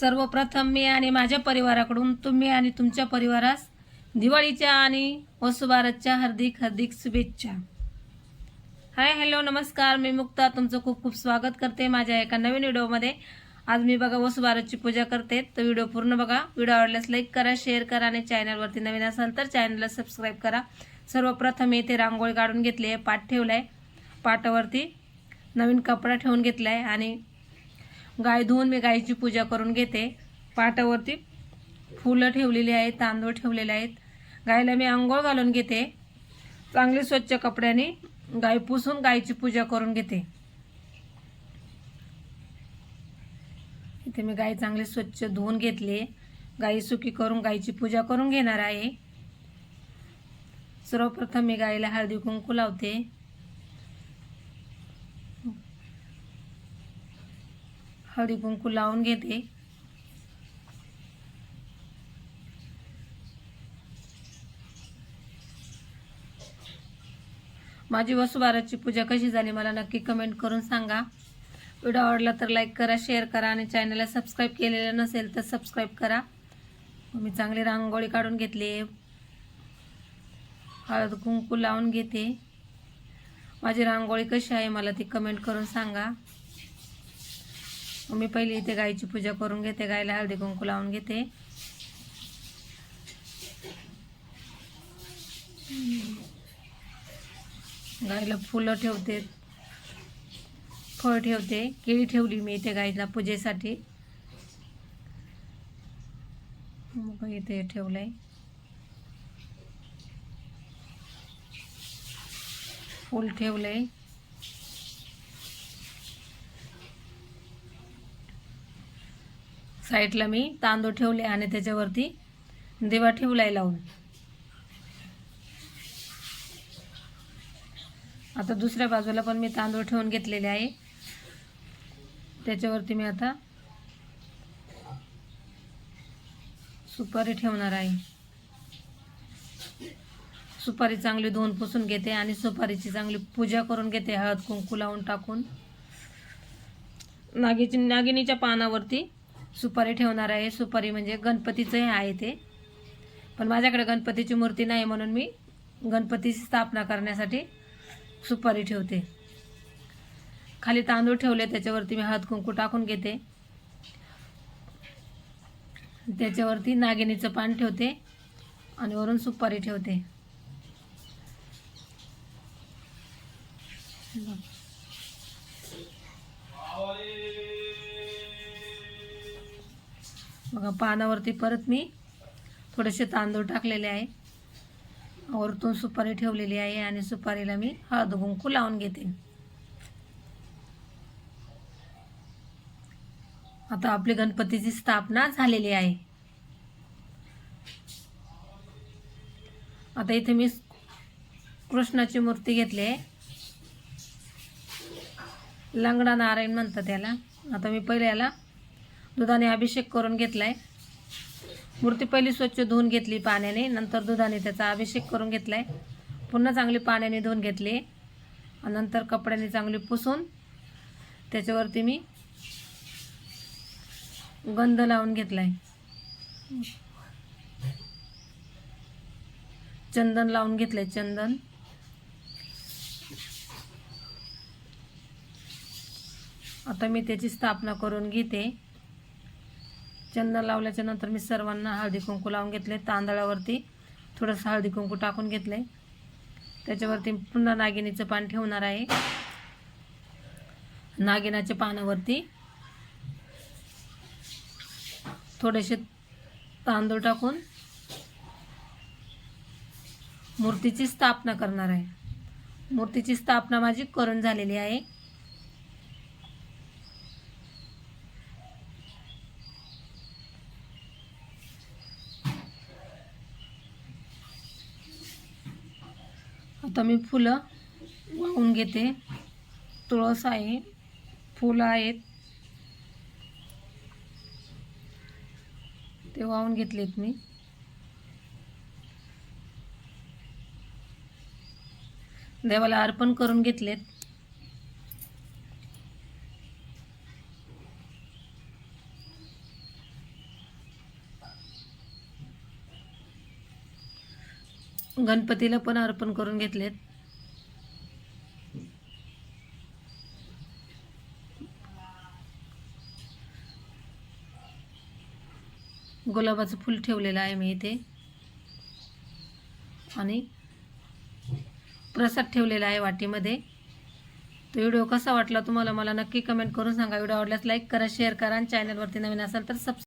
सर्वप्रथम मी आणि माझ्या परिवाराकडून तुम्ही आणि तुमच्या परिवारास दिवाळीच्या आणि वसुबारतच्या हार्दिक हार्दिक शुभेच्छा. हाय हॅलो नमस्कार. मी मुक्ता. तुमचं खूप खूप स्वागत करते माझ्या एका नवीन व्हिडिओमध्ये. आज मी बघा वसुबारतची पूजा करते. तर व्हिडिओ पूर्ण बघा. व्हिडिओ आवडल्यास लाईक करा शेअर करा आणि चॅनलवरती नवीन असाल तर चॅनलला सबस्क्राईब करा. सर्वप्रथम मी इथे रांगोळी काढून घेतली आहे. पाठ ठेवला आहे पाटावरती नवीन कपडा ठेवून घेतला आहे आणि गाय धुवून मी गायीची पूजा करून घेते. पाटावरती फुलं ठेवलेली आहेत तांदूळ ठेवलेले आहेत. गायला मी आंघोळ घालून घेते. चांगले स्वच्छ कपड्याने गाय पुसून गायीची पूजा करून घेते. इथे मी गाय चांगली स्वच्छ धुवून घेतली. गाई सुकी करून गायीची पूजा करून घेणार आहे. सर्वप्रथम मी गायीला हळदी कुंकू लावते. हळदी कुंकू लावून घेते. माझी वसुबाराची पूजा कशी झाली मला नक्की कमेंट करून सांगा. व्हिडिओ आवडला तर लाईक करा शेअर करा आणि चॅनलला सबस्क्राईब केलेलं नसेल तर सबस्क्राईब करा. मी चांगली रांगोळी काढून घेतली. हळद कुंकू लावून घेते. माझी रांगोळी कशी आहे मला ती कमेंट करून सांगा. मी पहिली इथे गायीची पूजा करून घेते गायला हळदी कुंकू लावून घेते. गायला फुलं ठेवते फळ ठेवते केळी ठेवली मी इथे गायीला पूजेसाठी. मग इथे ठेवलंय. फूल ठेवलंय. साईडला मी तांदूळ ठेवले आणि त्याच्यावरती दिवा ठेवलाय लावून. आता दुसऱ्या बाजूला पण मी तांदूळ ठेवून घेतलेले आहे. त्याच्यावरती मी आता सुपारी ठेवणार आहे. सुपारी चांगली धुवून पुसून घेते आणि सुपारीची चांगली पूजा करून घेते. हळद कुंकू लावून टाकून. नागीची नागिनीच्या पानावरती सुपारी ठेवणार आहे. सुपारी म्हणजे गणपतीचं हे आहे ते. पण माझ्याकडे गणपतीची मूर्ती नाही म्हणून मी गणपतीची स्थापना करण्यासाठी सुपारी ठेवते. खाली तांदूळ ठेवले त्याच्यावरती मी हळद कुंकू टाकून घेते. त्याच्यावरती नागिनीचं पान ठेवते आणि वरून सुपारी ठेवते. बघा पानावरती परत मी थोडेसे तांदूळ टाकलेले आहे. वरतून सुपारी ठेवलेली आहे आणि सुपारीला मी हळद कुंकू लावून घेते. आता आपली गणपतीची स्थापना झालेली आहे. आता इथे मी कृष्णाची मूर्ती घेतली आहे. लंगडा नारायण म्हणतात त्याला आता मी पहिल्याला दुधाने अभिषेक करून घेतला आहे मूर्ती पहिली स्वच्छ धुवून घेतली पाण्याने नंतर दुधाने त्याचा अभिषेक करून घेतला आहे पुन्हा चांगली पाण्याने धुवून घेतली. नंतर कपड्याने चांगली पुसून त्याच्यावरती मी गंध लावून घेतलाय. चंदन लावून घेतलंय चंदन. आता मी त्याची स्थापना करून घेते. चंदन लावल्याच्या नंतर मी सर्वांना हळदी कुंकू लावून घेतले. तांदळावरती थोडंसं हळदी कुंकू टाकून घेतले. त्याच्यावरती पुन्हा नागिनीचं पान ठेवणार आहे. नागिनाच्या पानावरती थोडेसे तांदूळ टाकून मूर्तीची स्थापना करणार आहे. मूर्तीची स्थापना माझी करून झालेली आहे. आता मी फुलं वाहून घेते. तुळस आहे फुलं आहेत. ते वाहून घेतलेत मी. देवाला अर्पण करून घेतलेत. गणपतीला पण अर्पण करून घेतलेत. गुलाबाचं फुल ठेवलेलं आहे मी इथे. आणि प्रसाद ठेवलेला आहे वाटीमध्ये. तो व्हिडिओ कसा वाटला तुम्हाला मला नक्की कमेंट करून सांगा. व्हिडिओ आवडल्यास लाईक करा शेअर करा आणि चॅनलवरती नवीन असाल तर सबस्क्राईब